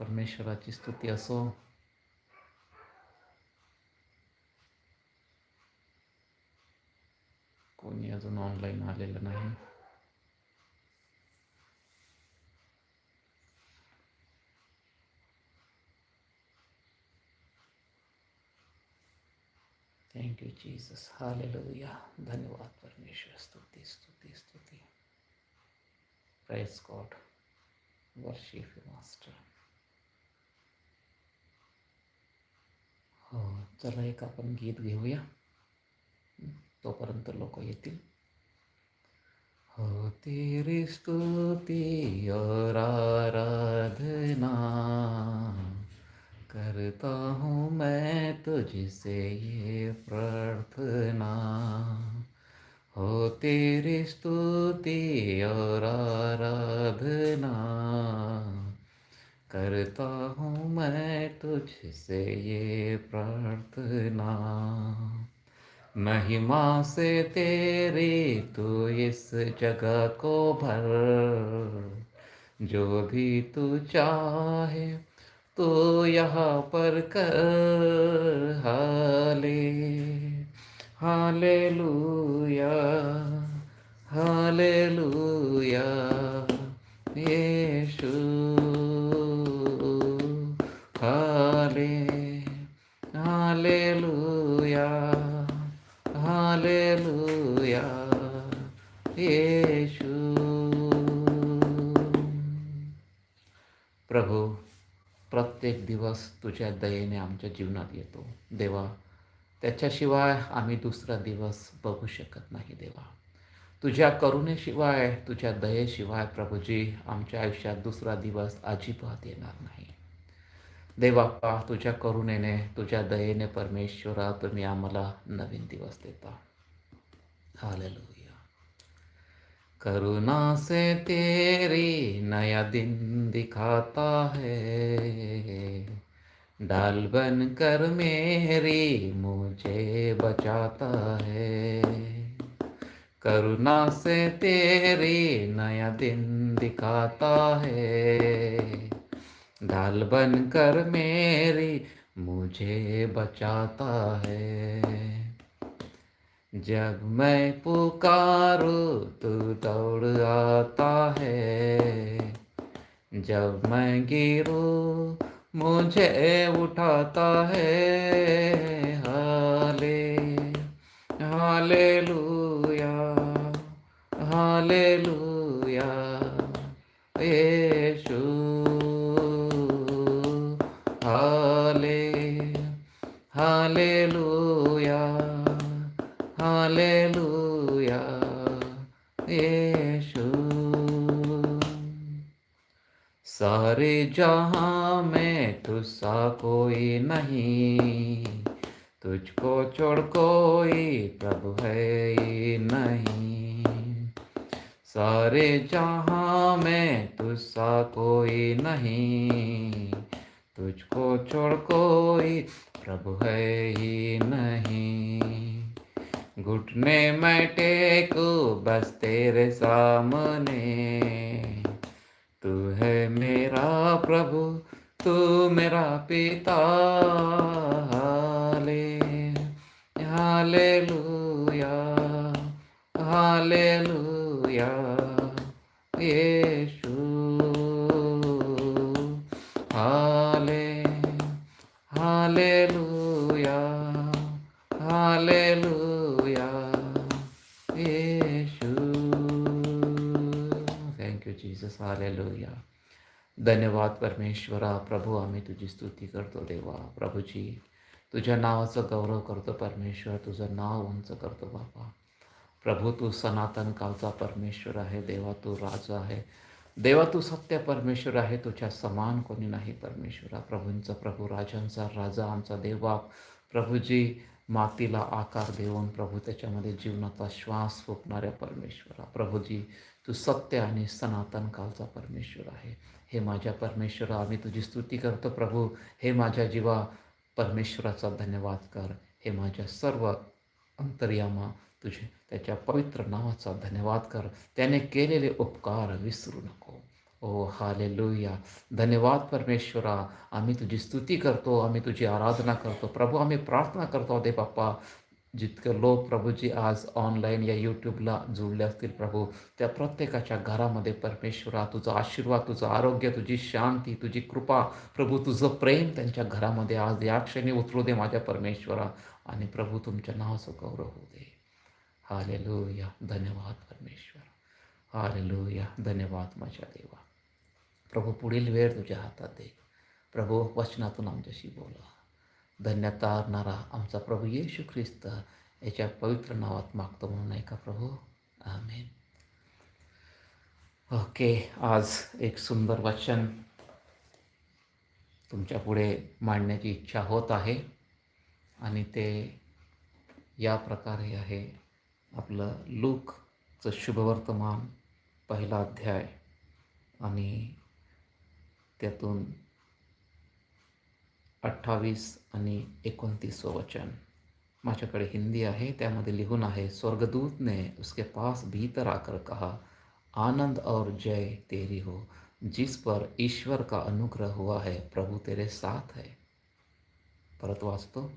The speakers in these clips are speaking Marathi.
परमेश्वराची स्तुती असो कोणी अजून ऑनलाईन आलेलं नाही थँक्यू जीसस हालेलुया धन्यवाद परमेश्वर स्तुती स्तुती स्तुती प्राइस गॉड वर्शिप मास्टर चला एक आपण गीत घेऊया. तोपर्यंत लोक येतील. हो, तेरी स्तुती और आराधना करता हूँ मैं तुझसे ये प्रार्थना. हो, तेरी स्तुति और आराधना करता हूँ मैं तुझसे ये प्रार्थना। महिमा से तेरी तू इस जगह को भर। जो भी तू चाहे तो यहाँ पर कर। हाले, हालेलुया। हालेलुया दिवस तुझ्या दयेने आमच्या जीवनात येतो. देवा त्याच्याशिवाय आम्ही दुसरा दिवस बघू शकत नाही देवा. तुझ्या करुणेशिवाय तुझ्या दयेशिवाय प्रभूजी आमच्या आयुष्यात दुसरा दिवस अजिबात येणार नाही. देवाप्पा तुझ्या करुणेने तुझ्या दयेने परमेश्वरा तुम्ही आम्हाला नवीन दिवस देता. हालेलुया. करुणा से तेरी नया दिन दिखाता है। डाल बन कर मेरी मुझे बचाता है। करुणा से तेरी नया दिन दिखाता है। ढाल बन कर मेरी मुझे बचाता है। जब मैं पुकारू तू दौड़ आता है। जब मैं गिरू मुझे उठाता है। जहाँ में तुझसा कोई नहीं, तुझको छोड़ कोई प्रभु है नहीं। सारे जहाँ में तुझसा कोई नहीं, तुझको छोड़ कोई प्रभु है ही नहीं। घुटने मैं टेकू बस तेरे सामने। तू है मेरा प्रभु तू मेरा पिता। हाले लुया हाले लुया यीशु धन्यवाद परमेश्वरा प्रभू आम्ही तुझी स्तुती करतो देवा. प्रभूजी तुझ्या नावाचं गौरव करतो परमेश्वर तुझं नाव उंच करतो बाबा. प्रभू तू सनातन कालचा परमेश्वर आहे देवा तू राजा आहे. देवा तू सत्य परमेश्वर आहे तुझ्या समान कोणी नाही परमेश्वरा. प्रभूंचा प्रभू राजांचा राजा आमचा देवा. प्रभूजी मातीला आकार देऊन प्रभू त्याच्यामध्ये जीवनाचा श्वास फुकणाऱ्या परमेश्वरा. प्रभूजी तू सत्य आणि सनातन कालचा परमेश्वर आहे. हे माझ्या परमेश्वरा आम्ही तुझी स्तुती करतो प्रभू. हे माझ्या जीवा परमेश्वराचा धन्यवाद कर. हे माझ्या सर्व अंतर्यामा तुझे त्याच्या पवित्र नावाचा धन्यवाद कर. त्याने केलेले उपकार विसरू नको. Oh hallelujah. धन्यवाद परमेश्वरा. आम्ही तुझी स्तुती करतो आम्ही तुझी आराधना करतो. प्रभू आम्ही प्रार्थना करतो दे बाप्पा. जितके लोक प्रभूजी आज ऑनलाईन या यूट्यूबला जुळले असतील प्रभू त्या प्रत्येकाच्या घरामध्ये परमेश्वरा तुझा आशीर्वाद तुझं आरोग्य तुझी शांती तुझी कृपा प्रभू तुझं प्रेम त्यांच्या घरामध्ये आज या क्षणी उतरू दे माझ्या परमेश्वरा आणि प्रभू तुमच्या नावाचं गौरव होऊ दे. हालेलुया धन्यवाद परमेश्वर. हालेलुया धन्यवाद माझ्या देवा. प्रभू पुढील वेळ तुझ्या हातात दे. प्रभू वचनातून आमच्याशी बोला. धन्यतारणारा आमचा प्रभू येशू ख्रिस्त याच्या पवित्र नावात मागतो म्हणून ऐका प्रभू? आमेन. ओके आज एक सुंदर वचन तुमच्यापुढे मांडण्याची इच्छा होत आहे आणि ते या प्रकारे आहे आपलं लूकचं शुभवर्तमान पहिला अध्याय आणि त्यातून अठ्ठावीस आणि एकोणतीसवं वचन. माझ्याकडे हिंदी आहे, त्यामध्ये लिहून आहे स्वर्गदूत ने उसके पास भीतर आकर कहा, आनंद और जय तेरी हो, जिस पर ईश्वर का अनुग्रह हुआ है, प्रभु तेरे साथ है। परत वाचतो.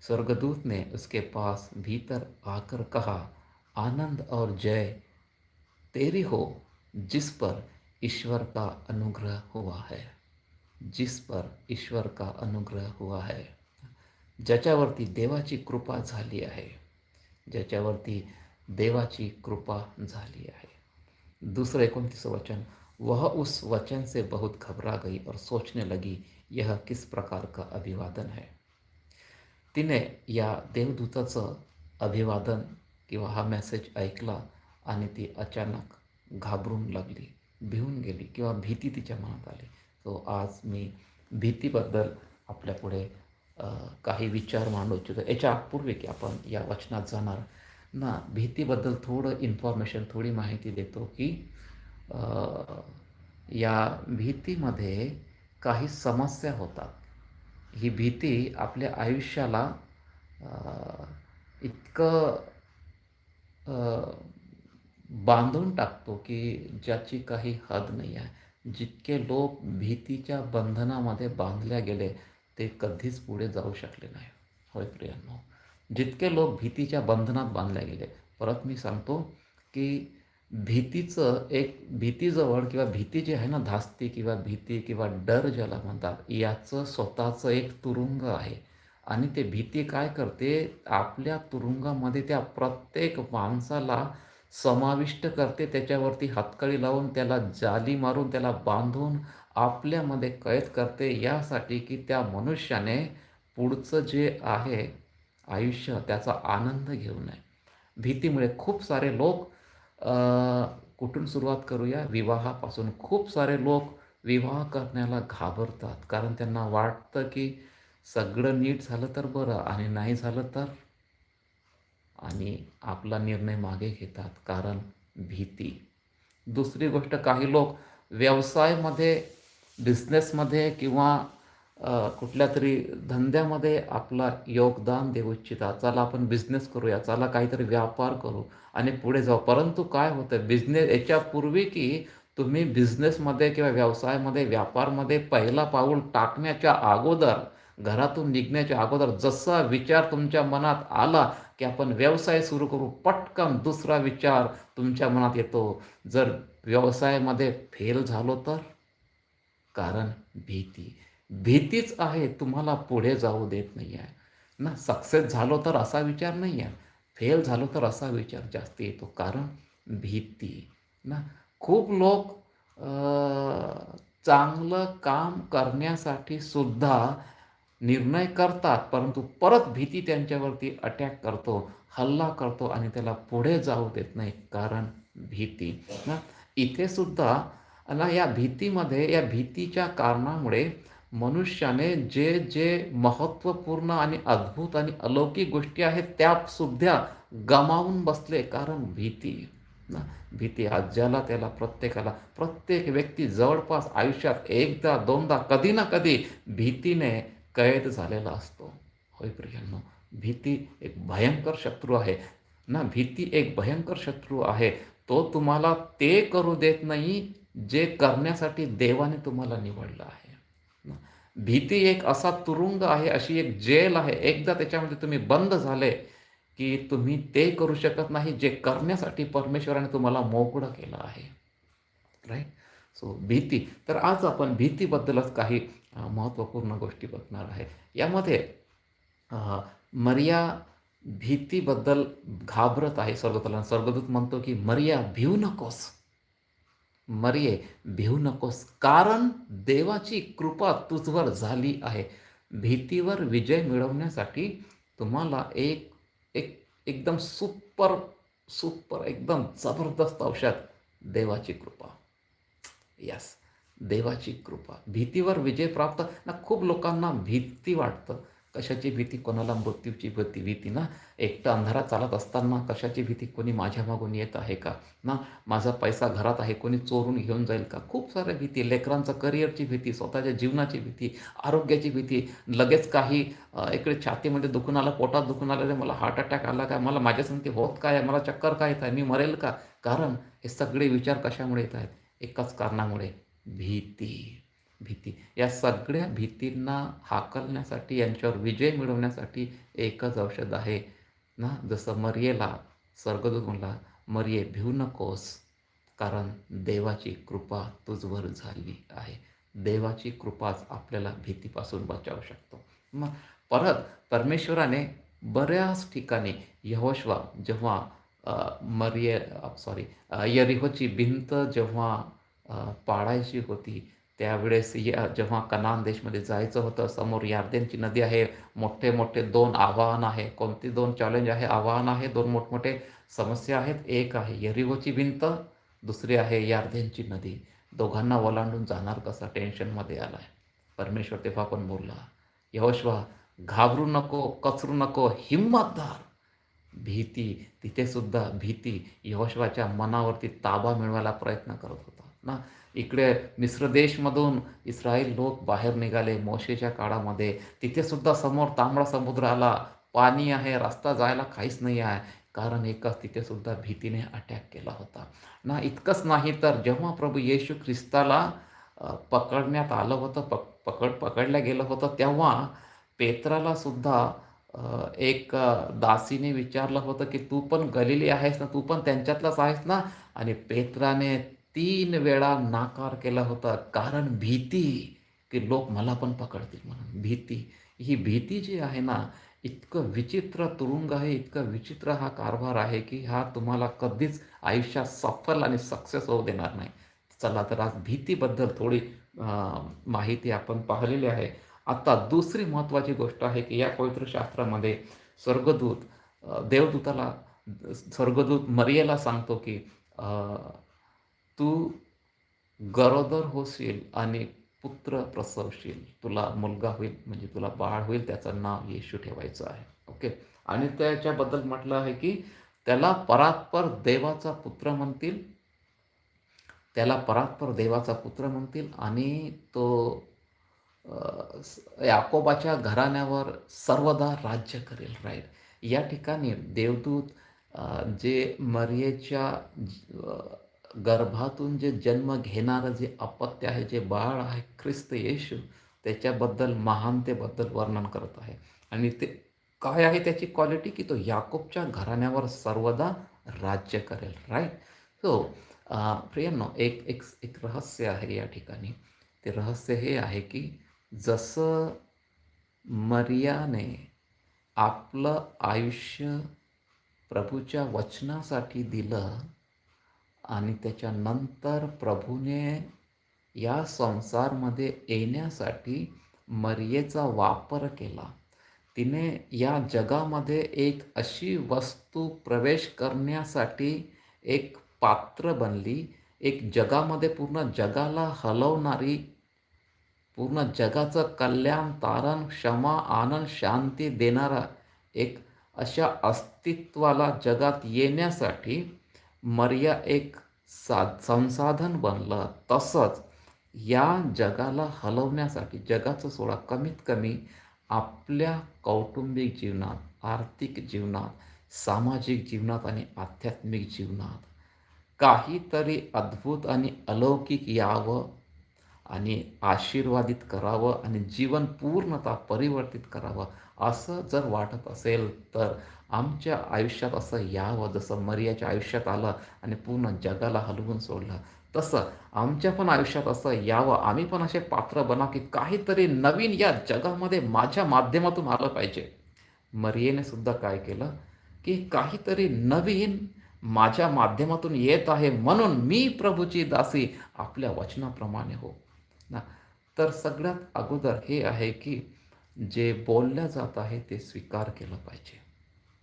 स्वर्गदूत ने उसके पास भीतर आकर कहा, आनंद और जय तेरी हो, जिस पर ईश्वर का अनुग्रह हुआ है। जिस पर ईश्वर का अनुग्रह हुआ है। ज्याच्यावरती देवाची कृपा झाली आहे। ज्याच्यावरती देवाची कृपा झाली आहे। दूसरा एकोणतीस वचन वह उस वचन से बहुत घबरा गई और सोचने लगी यह किस प्रकार का अभिवादन है? तिने या देवदूताचं अभिवादन किंवा हा मेसेज ऐकला आणि ती अचानक घाबरून लागली भिवून गेली किंवा भीती तिच्या मनात आली. तो आज मी भीतीबद्दल आपल्यापुढे काही विचार मांडू इच्छितो. याच्या पूर्वी की आपण या वचनात जाणार. ना भीतीबद्दल थोडं इन्फॉर्मेशन थोडी माहिती देतो की या भीतीमध्ये काही समस्या होतात. ही भीती आपल्या आयुष्याला इतकं बांधून टाकतो की ज्याची काही हद नाही आहे. जितके लोक भीतीच्या बंधनामध्ये बांधल्या गेले ते कधीच पुढे जाऊ शकले नाही. होय प्रियांनो जितके लोक भीतीच्या बंधनात बांधल्या गेले परत मी सांगतो की भीतीचं एक भीतीजवळ किंवा भीती जी आहे ना धास्ती किंवा भीती किंवा डर ज्याला म्हणतात याचं स्वतःचं एक तुरुंग आहे. आणि ते भीती काय करते? आपल्या तुरुंगामध्ये त्या प्रत्येक माणसाला समाविष्ट करते त्याच्यावरती हातकळी लावून त्याला जाली मारून त्याला बांधून आपल्यामध्ये कैद करते यासाठी की त्या मनुष्याने पुढचं जे आहे आयुष्य त्याचा आनंद घेऊ नये. भीतीमुळे खूप सारे लोक कुठून सुरुवात करूया? विवाहापासून. खूप सारे लोक विवाह करण्याला घाबरतात. कारण त्यांना वाटतं की सगळं नीट झालं तर बरं आणि नाही झालं तर आणि आपला निर्णय मागे घेतात. कारण भीती. दुसरी गोष्ट काही लोक व्यवसायामध्ये बिझनेसमध्ये किंवा कुठल्या तरी धंद्यामध्ये आपला योगदान देऊ इच्छितात. चला आपण बिझनेस करूया. चला काहीतरी व्यापार करू. आणि पुढे जाऊ. परंतु काय होतं बिझनेस याच्यापूर्वी की तुम्ही बिझनेसमध्ये किंवा व्यवसायामध्ये व्यापारमध्ये पहिला पाऊल टाकण्याच्या अगोदर घरातून निघण्याच्या अगोदर जसा विचार तुमच्या मनात आला की आपण व्यवसाय सुरू करू पटकन दुसरा विचार तुमच्या मनात येतो. जर व्यवसायामध्ये फेल झालो तर? कारण भीती. भीतीच आहे तुम्हाला पुढे जाऊ देत नाही आहे ना सक्सेस झालो तर असा विचार नाही आहे फेल झालो तर असा विचार जास्त येतो. कारण भीती. ना खूप लोक चांगलं काम करण्यासाठी सुद्धा निर्णय करतात परंतु परत भीती त्यांच्यावरती अटॅक करतो हल्ला करतो आणि त्याला पुढे जाऊ देत नाही कारण भीती. ना इथे सुद्धा ना या भीतीमध्ये या भीतीच्या कारणामुळे मनुष्याने जे जे महत्त्वपूर्ण आणि अद्भुत आणि अलौकिक गोष्टी आहेत त्या सुद्धा गमावून बसले कारण भीती. ना भीती आज ज्याला त्याला प्रत्येकाला प्रत्येक व्यक्ती जवळपास आयुष्यात एकदा दोनदा कधी ना कधी भीतीने कैद झालेला असतो. होय प्रियांनो भीती एक भयंकर शत्रू आहे. ना भीती एक भयंकर शत्रू आहे. तो तुम्हाला ते करू देत नाही जे करण्यासाठी देवाने तुम्हाला निवडलं आहे. ना? भीती एक असा तुरुंग आहे अशी एक जेल आहे. एकदा त्याच्यामध्ये तुम्ही बंद झाले की तुम्ही ते करू शकत नाही जे करण्यासाठी परमेश्वराने तुम्हाला मोकळं केलं आहे. राईट सो भीती. तर आज आपण भीतीबद्दलच काही महत्त्वपूर्ण गोष्टी बघणार आहे. यामध्ये मर्या भीतीबद्दल घाबरत आहे स्वर्गदूताला स्वर्गदूत म्हणतो की मर्या भिऊ नकोस. मर्ये भिऊ नकोस. कारण देवाची कृपा तुझवर झाली आहे. भीतीवर विजय मिळवण्यासाठी तुम्हाला एक एक एकदम सुपर सुपर एकदम जबरदस्त औषध देवाची कृपा. यस देवाची कृपा. भीतीवर विजय प्राप्त. ना खूप लोकांना भीती वाटतं. कशाची भीती? कोणाला मृत्यूची भीती? भीती ना? एकटं अंधारात चालत असताना कशाची भीती? कोणी माझ्या मागून येत आहे का? ना माझा पैसा घरात आहे. कोणी चोरून घेऊन जाईल का? खूप साऱ्या भीती. लेकरांचं करिअरची भीती स्वतःच्या जीवनाची भीती आरोग्याची भीती. लगेच काही इकडे छातीमध्ये दुखून आलं पोटात दुखून आलं मला हार्ट अटॅक आला काय मला माझ्या संगती होत काय आहे? मला चक्कर काय येत आहे? मी मरेल का? कारण हे सगळे विचार कशामुळे येत आहेत? एकाच कारणामुळे. भीती भीती. या सगळ्या भीतींना हाकलण्यासाठी यांच्यावर विजय मिळवण्यासाठी एकच औषध आहे ना? जसं मरियेला स्वर्गदूत म्हणला मरिये भिऊ नकोस कारण देवाची कृपा तुझवर झाली आहे. देवाची कृपाच आपल्याला भीतीपासून बचावू शकतो. मग परत परमेश्वराने बऱ्याच ठिकाणी यहोशवा जेव्हा मर्ये सॉरी यरिहोची भिंत जेव्हा पाळायची होती. त्यावेळेस या जेव्हा कनान देशमध्ये जायचं होतं समोर यार्देनची नदी आहे मोठे मोठे दोन आव्हान आहे. कोणती दोन चॅलेंज आहे? आव्हान आहे दोन मोठमोठे समस्या आहेत. एक आहे यरिगोची भिंत दुसरी आहे यार्देनची नदी. दोघांना ओलांडून जाणार कसा? टेन्शनमध्ये आला आहे परमेश्वर तेव्हा पण बोलला यहोशवा घाबरू नको कचरू नको हिंमतदार भीती तिथेसुद्धा भीती यहोशवाच्या मनावरती ताबा मिळवायला प्रयत्न करत होता. ना? इकडे मिस्र देशमधून इस्रायल लोक बाहेर निघाले मोशेच्या काळामध्ये. तिथेसुद्धा समोर तांबडा समुद्र आला पाणी आहे रस्ता जायला काहीच नाही आहे. कारण एकच तिथेसुद्धा भीतीने अटॅक केला होता. ना इतकंच नाही तर जेव्हा प्रभू येशू ख्रिस्ताला पकडण्यात आलं होतं पक पकड पकडलं गेलं होतं तेव्हा पेत्राला सुद्धा एक दासीने विचारलं होतं की तू पण गलिली आहेस ना? तू पण त्यांच्यातलाच आहेस ना? आणि पेत्राने तीन वेळा नाकार केला होता. कारण भीती की लोक मला पण पकडतील म्हणून. भीती. ही भीती जी आहे ना इतकं विचित्र तुरुंग आहे इतकं विचित्र हा कारभार आहे की हा तुम्हाला कधीच आयुष्यात सफल आणि सक्सेस होऊ देणार नाही. चला तर आज भीतीबद्दल थोडी माहिती आपण पाहिलेली आहे. आता दुसरी महत्त्वाची गोष्ट आहे की या पवित्र शास्त्रामध्ये स्वर्गदूत देवदूताला स्वर्गदूत मरियेला सांगतो की तू गरोदर होशील आणि पुत्र प्रसवशील. तुला मुलगा होईल म्हणजे तुला बाळ होईल त्याचं नाव येशू ठेवायचं आहे. ओके आणि त्याच्याबद्दल म्हटलं आहे की त्याला परात्पर देवाचा पुत्र म्हणतील. त्याला परात्पर देवाचा पुत्र म्हणतील आणि तो याकोबाच्या घराण्यावर सर्वदा राज्य करेल राईट या ठिकाणी देवदूत जे मरियेच्या गर्भातून जे जन्म घेणारं जे अपत्य आहे जे बाळ आहे ख्रिस्त येशू त्याच्याबद्दल महानतेबद्दल वर्णन करत आहे. आणि ते काय आहे त्याची क्वालिटी की तो याकोबच्या घराण्यावर सर्वदा राज्य करेल राईट सो प्रियांनो एक एक एक रहस्य आहे या ठिकाणी. ते रहस्य हे आहे की जसं मर्याने आपलं आयुष्य प्रभूच्या वचनासाठी दिलं आणि त्याच्यानंतर प्रभूने या संसारमध्ये येण्यासाठी मर्येचा वापर केला. तिने या जगामध्ये एक अशी वस्तू प्रवेश करण्यासाठी एक पात्र बनली. एक जगामध्ये पूर्ण जगाला हलवणारी पूर्ण जगाचं कल्याण तारण क्षमा आनंद शांती देणारा एक अशा अस्तित्वाला जगात येण्यासाठी मर्या एक सा संसाधन बनलं. तसंच या जगाला हलवण्यासाठी जगाचं सोडा कमीत कमी आपल्या कौटुंबिक जीवनात आर्थिक जीवनात सामाजिक जीवनात आणि आध्यात्मिक जीवनात. काहीतरी अद्भुत आणि अलौकिक यावं आणि आशीर्वादित करावं आणि जीवन पूर्णतः परिवर्तित करावं असं जर वाटत असेल तर आमच्या आयुष्यात असं यावं जसं मर्याच्या आयुष्यात आलं आणि पूर्ण जगाला हलवून सोडलं. तसं आमच्या पण आयुष्यात असं यावं. आम्ही पण असे पात्र बना की काहीतरी नवीन या जगामध्ये माझ्या माध्यमातून आलं पाहिजे. मर्येने सुद्धा काय केलं? की काहीतरी नवीन माझ्या माध्यमातून येत आहे म्हणून मी प्रभूची दासी आपल्या वचनाप्रमाणे हो. ना तर सगळ्यात अगोदर हे आहे की जे बोललं जात आहे ते स्वीकार केलं पाहिजे.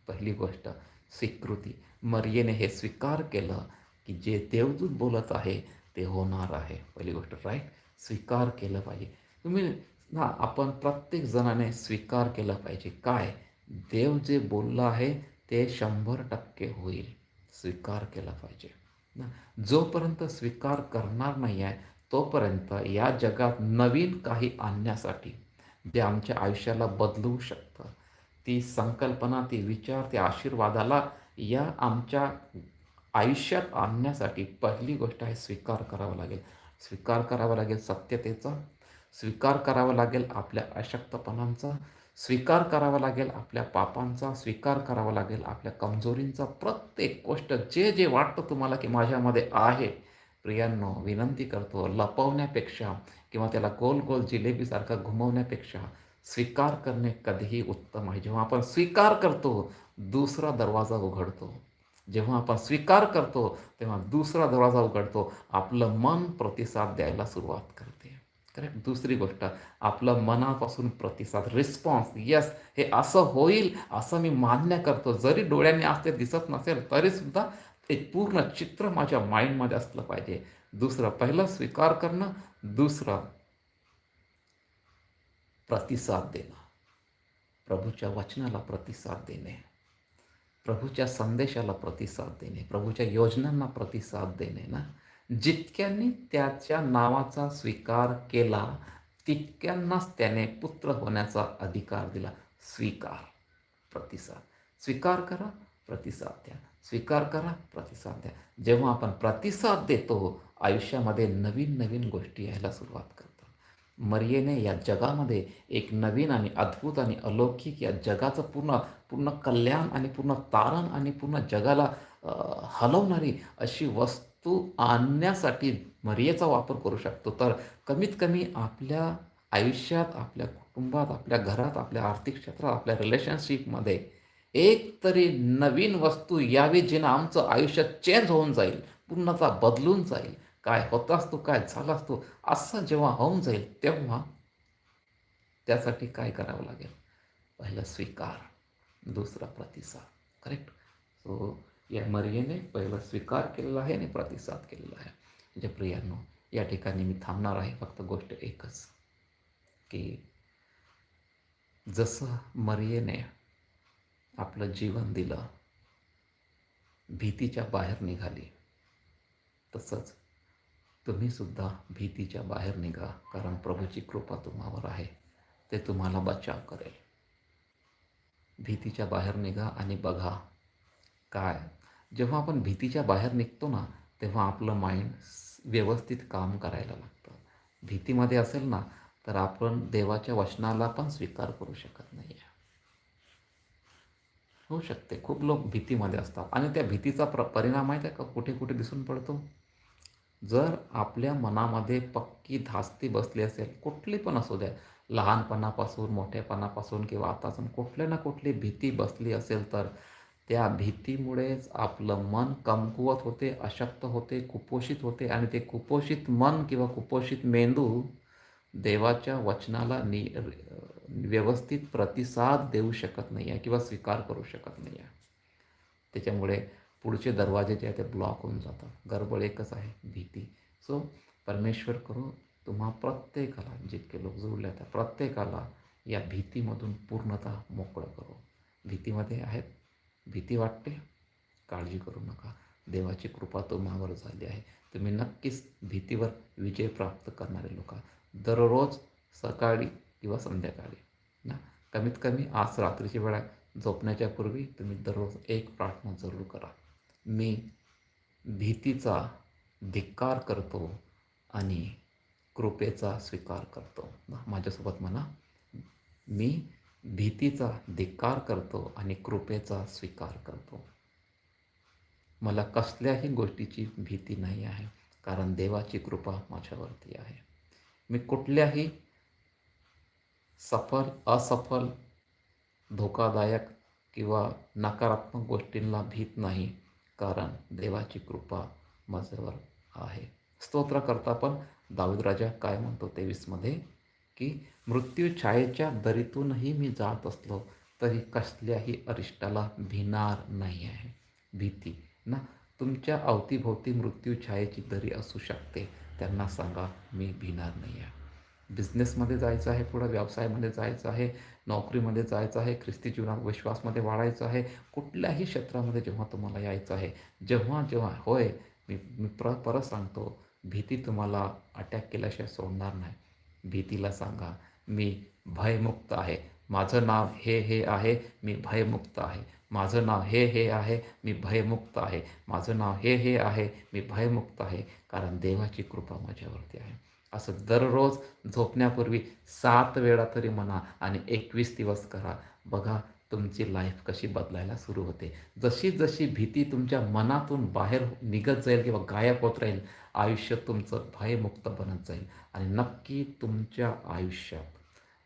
पहिली गोष्ट स्वीकृती. मर्येने हे स्वीकार केलं की जे देवदूत बोलत आहे ते होणार आहे. पहिली गोष्ट राईट स्वीकार केलं पाहिजे. तुम्ही ना आपण प्रत्येक जणाने स्वीकार केला पाहिजे. काय? देव जे बोललं आहे ते शंभर टक्के होईल. स्वीकार केला पाहिजे. ना जोपर्यंत स्वीकार करणार नाही आहे तोपर्यंत या जगात नवीन काही आणण्यासाठी जे आमच्या आयुष्याला बदलवू शकतं. ती संकल्पना ती विचार त्या आशीर्वादाला या आमच्या आयुष्यात आणण्यासाठी पहिली गोष्ट आहे स्वीकार करावा लागेल. स्वीकार करावा लागेल सत्यतेचा स्वीकार करावा लागेल आपल्या अशक्तपणांचा स्वीकार करावा लागेल आपल्या पापांचा स्वीकार करावा लागेल आपल्या कमजोरींचा. प्रत्येक गोष्ट जे जे वाटतं तुम्हाला की माझ्यामध्ये आहे प्रियांनो विनंती करतो लपवण्यापेक्षा किंवा त्याला गोल गोल जिलेबीसारखा घुमवण्यापेक्षा स्वीकार करणे कधीही उत्तम आहे. जेव्हा आपण स्वीकार करतो दुसरा दरवाजा उघडतो. जेव्हा आपण स्वीकार करतो तेव्हा दुसरा दरवाजा उघडतो. आपलं मन प्रतिसाद द्यायला सुरुवात करते. करेक्ट दुसरी गोष्ट आपलं मनापासून प्रतिसाद रिस्पॉन्स यस हे असं होईल असं मी मान्य करतो. जरी डोळ्यांनी आज ते दिसत नसेल तरीसुद्धा एक पूर्ण चित्र माझ्या माइंडमध्ये असलं पाहिजे. दुसरं पहिलं स्वीकार करणं दुसरं प्रतिसाद देणं. प्रभूच्या वचनाला प्रतिसाद देणे. प्रभूच्या संदेशाला प्रतिसाद देणे. प्रभूच्या योजनांना प्रतिसाद देणे ना. जितक्यांनी त्याच्या नावाचा स्वीकार केला तितक्यांनाच त्याने पुत्र होण्याचा अधिकार दिला. स्वीकार प्रतिसाद. स्वीकार करा प्रतिसाद द्या. स्वीकार करा प्रतिसाद द्या. जेव्हा आपण प्रतिसाद देतो आयुष्यामध्ये नवीन नवीन गोष्टी यायला सुरुवात करतात. मर्येने या जगामध्ये एक नवीन आणि अद्भुत आणि अलौकिक या जगाचं पूर्ण पूर्ण कल्याण आणि पूर्ण तारण आणि पूर्ण जगाला हलवणारी अशी वस्तू आणण्यासाठी मर्येचा वापर करू शकतो. तर कमीत कमी आपल्या आयुष्यात आपल्या कुटुंबात आपल्या घरात आपल्या आर्थिक क्षेत्रात आपल्या रिलेशनशिपमध्ये एक तरी नवीन वस्तू यावी जिनं आमचं आयुष्य चेंज होऊन जाईल पूर्णतः बदलून जाईल. काय होता असतो काय झाला असतो असं जेव्हा होऊन जाईल तेव्हा त्यासाठी काय करावं लागेल? पहिलं स्वीकार दुसरा प्रतिसाद. करेक्ट सो या मर्याने पहिला स्वीकार केलेला आहे आणि प्रतिसाद केलेला आहे. म्हणजे प्रियांनो या ठिकाणी मी थांबणार आहे फक्त गोष्ट एकच की जसं मर्येने आपलं जीवन दिलं भीतीच्या बाहेर निघाली तसंच तुम्हीसुद्धा भीतीच्या बाहेर निघा कारण प्रभूची कृपा तुम्हावर आहे ते तुम्हाला बचाव करेल. भीतीच्या बाहेर निघा आणि बघा काय जेव्हा आपण भीतीच्या बाहेर निघतो ना तेव्हा आपलं माइंड व्यवस्थित काम करायला लागतं. भीतीमध्ये असेल ना तर आपण देवाच्या वचनाला पण स्वीकार करू शकत नाही आहे होऊ शकते. खूप लोक भीतीमध्ये असतात. आणि त्या भीतीचा प्र परिणाम आहे का? कुठे कुठे दिसून पडतो? जर आपल्या मनामध्ये पक्की धास्ती बसली असेल कुठली पण असू द्या लहानपणापासून मोठेपणापासून किंवा आतापासून कुठल्या ना कुठली भीती बसली असेल तर त्या भीतीमुळेच आपलं मन कमकुवत होते अशक्त होते कुपोषित होते आणि ते कुपोषित मन किंवा कुपोषित मेंदू देवाच्या वचनाला नि व्यवस्थित प्रतिसाद देऊ शकत नाही आहे किंवा स्वीकार करू शकत नाही आहे. त्याच्यामुळे पुढचे दरवाजे जे आहे ते ब्लॉक होऊन जातात. गडबड एकच आहे भीती. सो परमेश्वर करू तुम्हा प्रत्येकाला जितके लोक जोडले आहेत प्रत्येकाला या भीतीमधून पूर्णतः मोकळं करू. भीतीमध्ये आहेत भीती वाटते काळजी करू नका. देवाची कृपा तुम्हावर झाली आहे. तुम्ही नक्कीच भीतीवर विजय प्राप्त करणारे लोक दररोज सकाळी किंवा संध्याकाळी ना. कमीत कमी आज रात्रीची वेळा झोपण्याच्या पूर्वी तुम्ही दररोज एक प्रार्थना जरूर करा. मी भीतीचा धिक्कार करतो आणि कृपेचा स्वीकार करतो. माझ्यासोबत म्हणा. मी भीतीचा धिक्कार करतो आणि कृपेचा स्वीकार करतो. मला कसल्याही गोष्टीची भीती नाही आहे. कारण देवाची कृपा माझ्यावरती आहे. मी कुठल्याही सफल असफल धोकादायक किंवा नकारात्मक गोष्टींना भीत नाही कारण देवाची कृपा माझ्यावर आहे. स्तोत्र करता पण दाऊद राजा काय म्हणतो तेवीसमध्ये? की मृत्यू छायेच्या दरीतूनही मी जात असलो तरी कसल्याही अरिष्टाला भिणार नाही आहे. भीती. ना तुमच्या अवतीभोवती मृत्यू छायेची दरी असू शकते. त्यांना सांगा मी भिणार नाही आहे बिझनेसमध्ये जायचं आहे पुढं व्यवसायामध्ये जायचं आहे नोकरीमध्ये जायचं आहे ख्रिस्ती जीवनात विश्वासमध्ये वाढायचं आहे कुठल्याही क्षेत्रामध्ये जेव्हा तुम्हाला यायचं आहे जेव्हा जेव्हा होय मी मी प्र परत सांगतो भीती तुम्हाला अटॅक केल्याशिवाय सोडणार नाही. भीतीला सांगा मी भयमुक्त आहे. माझं नाव हे हे आहे मी भयमुक्त आहे. माझं नाव हे हे आहे मी भयमुक्त आहे. माझं नाव हे हे आहे मी भयमुक्त आहे. कारण देवाची कृपा माझ्यावरती आहे. असं दररोज झोपण्यापूर्वी सात वेळा तरी म्हणा आणि एकवीस दिवस करा. बघा तुमची लाईफ कशी बदलायला सुरू होते. जशी जशी भीती तुमच्या मनातून बाहेर निघत जाईल किंवा गायब होत राहील आयुष्य तुमचं भयमुक्त बनत जाईल. आणि नक्की तुमच्या आयुष्यात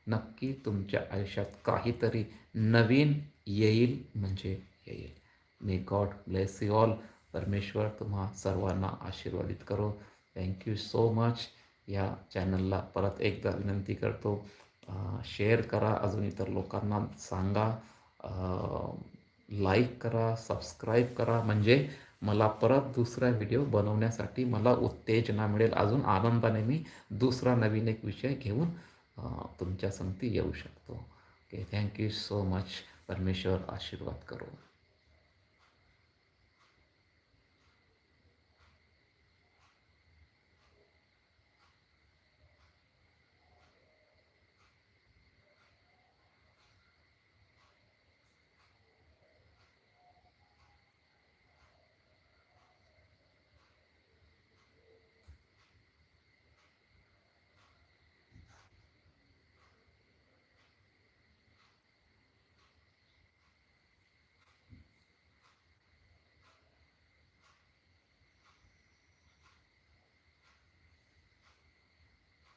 नक्की तुमच्या आयुष्यात काहीतरी नवीन येईल म्हणजे येईल. May God bless you all परमेश्वर तुम्हा सर्वांना आशीर्वादित करो. थँक्यू सो मच या चॅनलला परत एकदा विनंती करतो. शेअर करा. अजून इतर लोकांना सांगा. लाईक करा. सबस्क्राईब करा. म्हणजे मला परत दुसरा व्हिडिओ बनवण्यासाठी मला उत्तेजना मिळेल. अजून आनंदाने मी दुसरा नवीन एक विषय घेऊन तुमच्या संगती येऊ शकतो. ओके थँक्यू सो मच परमेश्वर आशीर्वाद करो.